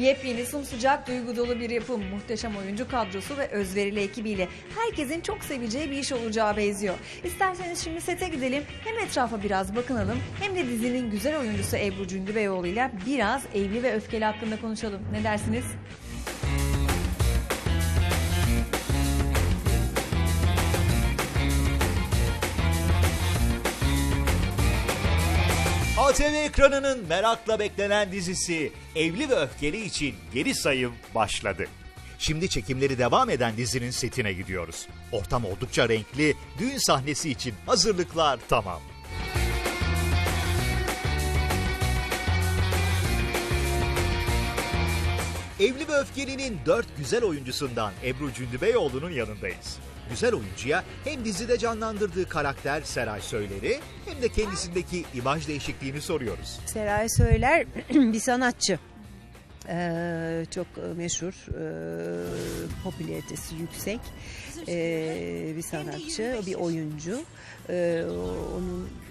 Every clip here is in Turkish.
Yepyeni sımsıcak duygu dolu bir yapım, muhteşem oyuncu kadrosu ve özverili ekibiyle herkesin çok seveceği bir iş olacağı benziyor. İsterseniz şimdi sete gidelim, hem etrafa biraz bakınalım hem de dizinin güzel oyuncusu Ebru Cündübeyoğlu ile biraz evli ve öfkeli hakkında konuşalım. Ne dersiniz? ATV ekranının merakla beklenen dizisi Evli ve Öfkeli için geri sayım başladı. Şimdi çekimleri devam eden dizinin setine gidiyoruz. Ortam oldukça renkli, düğün sahnesi için hazırlıklar tamam. Evli ve Öfkeli'nin dört güzel oyuncusundan Ebru Cündübeyoğlu'nun yanındayız. Güzel oyuncuya hem dizide canlandırdığı karakter Seray Söyler'i hem de kendisindeki imaj değişikliğini soruyoruz. Seray Söyler bir sanatçı. Ee, çok meşhur, ee, popülaritesi yüksek ee, bir sanatçı, bir oyuncu. Ee, onun e,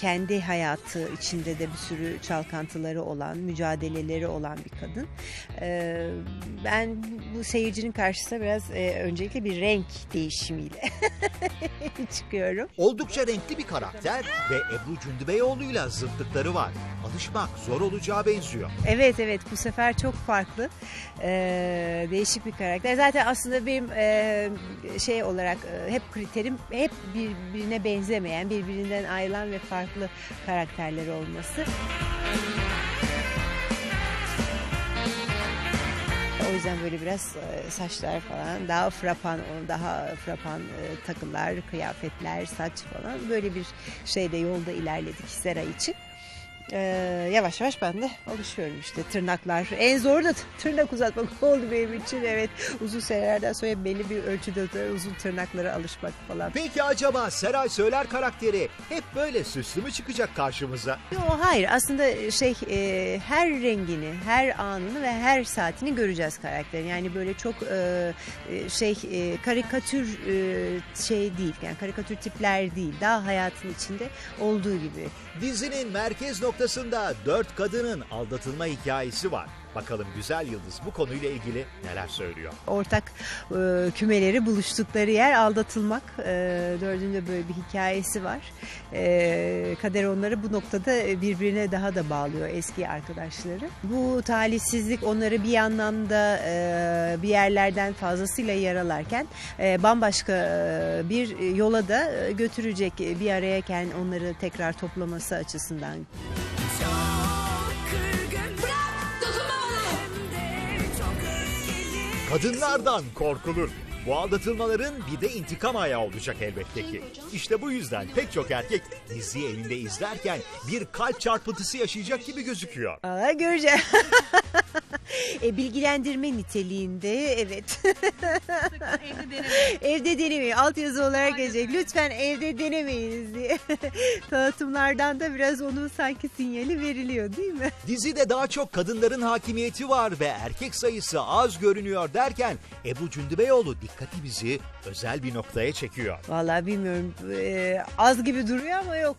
kendi hayatı içinde de bir sürü çalkantıları olan, mücadeleleri olan bir kadın. Ee, ben bu seyircinin karşısına biraz e, öncelikle bir renk değişimiyle çıkıyorum. Oldukça renkli bir karakter ve Ebru Cündübeyoğlu'yla zıtlıkları var. Alışmak zor olacağı benziyor. Evet evet bu sefer çok farklı Ee, değişik bir karakter. Zaten aslında benim e, şey olarak e, hep kriterim hep birbirine benzemeyen, birbirinden ayrılan ve farklı karakterler olması. O yüzden böyle biraz e, saçlar falan daha frapan, daha frapan e, takılar, kıyafetler, saç falan böyle bir şeyde yolda ilerledik Sera için. Ee, yavaş yavaş ben de alışıyorum işte tırnaklar. En zor da tırnak uzatmak oldu benim için. Evet uzun senelerden sonra belli bir ölçüde de uzun tırnaklara alışmak falan. Peki acaba Seray Söyler karakteri hep böyle süslü mü çıkacak karşımıza? Yo, hayır aslında şey e, her rengini, her anını ve her saatini göreceğiz karakterin. Yani böyle çok e, e, şey e, karikatür e, şey değil yani karikatür tipler değil. Daha hayatın içinde olduğu gibi. Dizinin merkez noktasında dört kadının aldatılma hikayesi var. Bakalım Güzel Yıldız bu konuyla ilgili neler söylüyor. ortak e, kümeleri buluştukları yer aldatılmak. E, dördünde böyle bir hikayesi var. E, kader onları bu noktada birbirine daha da bağlıyor eski arkadaşları. Bu talihsizlik onları bir anlamda e, bir yerlerden fazlasıyla yaralarken e, bambaşka e, bir yola da e, götürecek bir arayken onları tekrar toplaması açısından. Kadınlardan korkulur. Bu aldatılmaların bir de intikam ayağı olacak elbette ki. İşte bu yüzden pek çok erkek diziyi evinde izlerken bir kalp çarpıntısı yaşayacak gibi gözüküyor. Aa, göreceğiz. e, bilgilendirme niteliğinde evet. evde denemeyin. Alt yazı olarak gelecek. Lütfen evde denemeyiniz diye. Tanıtımlardan da biraz onun sanki sinyali veriliyor değil mi? Dizide daha çok kadınların hakimiyeti var ve erkek sayısı az görünüyor derken Ebru Cündübeyoğlu dikkati bizi özel bir noktaya çekiyor. Vallahi bilmiyorum. Ee, az gibi duruyor ama yok.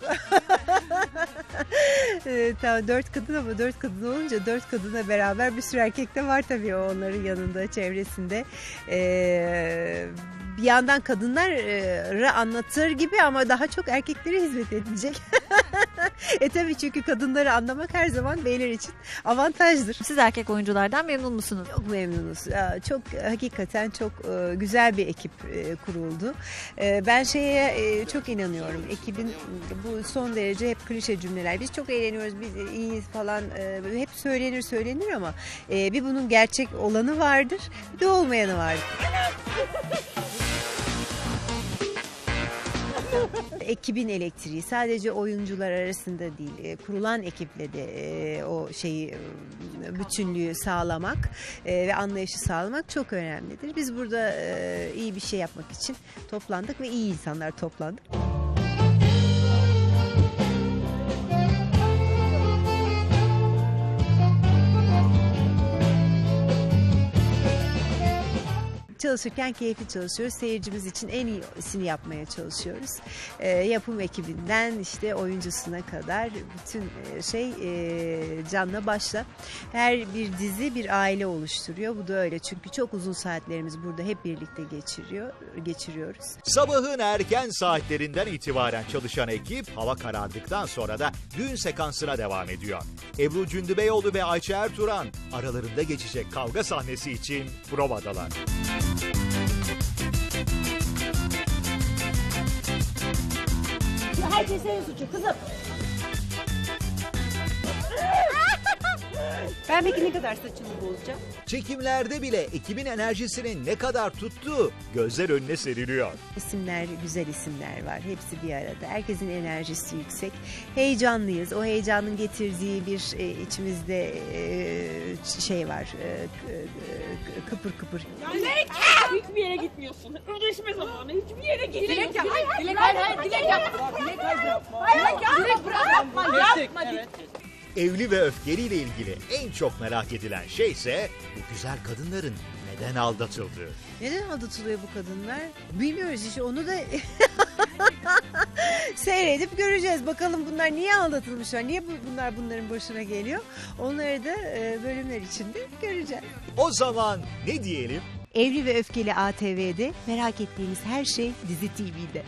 Ee, tamam dört kadın ama dört kadın olunca dört kadına beraber bir sürü erkek de var tabii onların yanında, çevresinde. Ee, bir yandan kadınları anlatır gibi ama daha çok erkeklere hizmet edecek. e tabii çünkü kadınları anlamak her zaman beyler için avantajdır. Siz erkek oyunculardan memnun musunuz? Çok memnunuz. Çok hakikaten çok e, güzel bir ekip e, kuruldu. E, Ben şeye e, çok inanıyorum. Ekibin bu son derece hep klişe cümleler. Biz çok eğleniyoruz, biz iyiyiz falan. e, Hep söylenir söylenir ama e, bir bunun gerçek olanı vardır, bir de olmayanı vardır. ekibin elektriği sadece oyuncular arasında değil e, kurulan ekiple de e, o şeyi e, bütünlüğü sağlamak ve anlayışı sağlamak çok önemlidir. Biz burada iyi bir şey yapmak için toplandık ve iyi insanlar toplandık. Çalışırken keyifli çalışıyoruz. Seyircimiz için en iyisini yapmaya çalışıyoruz. E, yapım ekibinden işte oyuncusuna kadar bütün e, şey e, canla başla. Her bir dizi bir aile oluşturuyor. Bu da öyle çünkü çok uzun saatlerimiz burada hep birlikte geçiriyor geçiriyoruz. Sabahın erken saatlerinden itibaren çalışan ekip hava karardıktan sonra da düğün sekansına devam ediyor. Ebru Cündübeyoğlu ve Ayça Ertuğran aralarında geçecek kavga sahnesi için provadalar. Herkes senin suçu kızım. Ben peki ne kadar saçımı bozacağım? Çekimlerde bile ekibin enerjisinin ne kadar tuttuğu gözler önüne seriliyor. İsimler, güzel isimler var. Hepsi bir arada. Herkesin enerjisi yüksek. Heyecanlıyız. O heyecanın getirdiği bir e, içimizde e, şey var. E, k- e, kıpır kıpır. Dilek! Hiçbir yere gitmiyorsun. Ödeşme zamanı. Hiçbir yere gitmiyorsun. Dilek yap. Hayır, hayır, hayır, hayır, Dilek yapma. Dilek yapma. Hayır, hayır, Dilek bırak. Yapma, yapma. Evli ve öfkeliyle ilgili en çok merak edilen şey ise bu güzel kadınların neden aldatıldığı. Neden aldatılıyor bu kadınlar? Bilmiyoruz işte onu da seyredip göreceğiz. Bakalım bunlar niye aldatılmışlar? Niye bu- bunlar bunların başına geliyor? Onları da e, bölümler içinde göreceğiz. O zaman ne diyelim? Evli ve Öfkeli ATV'de merak ettiğiniz her şey Dizi TV'de.